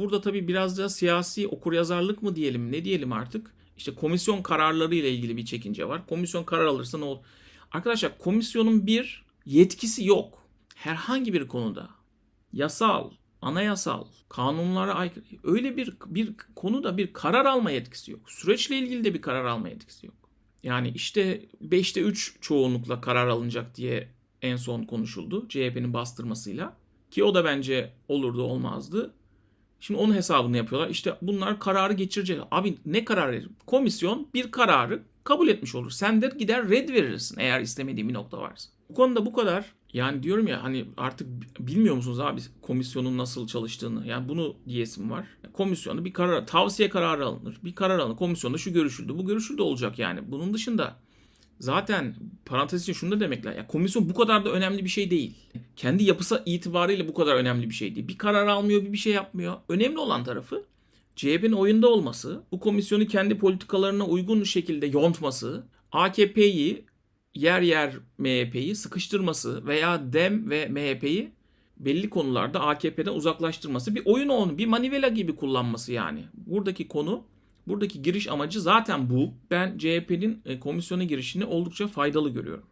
Burada tabii biraz da siyasi okuryazarlık mı diyelim ne diyelim artık. İşte komisyon kararları ile ilgili bir çekince var. Komisyon karar alırsa ne olur? Arkadaşlar komisyonun bir yetkisi yok. Herhangi bir konuda. Yasal, anayasal, kanunlara aykırı öyle bir bir konuda bir karar alma yetkisi yok. Süreçle ilgili de bir karar alma yetkisi yok. Yani işte 5'te 3 çoğunlukla karar alınacak diye en son konuşuldu CHP'nin bastırmasıyla. Ki o da bence olurdu olmazdı. Şimdi onun hesabını yapıyorlar. İşte bunlar kararı geçirecek. Abi ne karar verir? Komisyon bir kararı kabul etmiş olur. Sen de gider red verirsin eğer istemediğin bir nokta varsa. Bu konuda bu kadar. Yani diyorum ya hani artık bilmiyor musunuz abi komisyonun nasıl çalıştığını? Yani bunu diyesim var. Komisyonu bir karar, tavsiye kararı alınır. Bir karar alınır. Komisyonda şu görüşüldü. Bu görüşüldü olacak yani. Bunun dışında zaten parantez için şunu da demek lazım. Komisyon bu kadar da önemli bir şey değil. Kendi yapısı itibariyle bu kadar önemli bir şey değil. Bir karar almıyor, bir bir şey yapmıyor. Önemli olan tarafı CHP'nin oyunda olması, bu komisyonu kendi politikalarına uygun şekilde yontması, AKP'yi yer yer MHP'yi sıkıştırması veya DEM ve MHP'yi belli konularda AKP'den uzaklaştırması bir oyun onu bir manivela gibi kullanması yani. Buradaki konu buradaki giriş amacı zaten bu. Ben CHP'nin e, komisyona girişini oldukça faydalı görüyorum.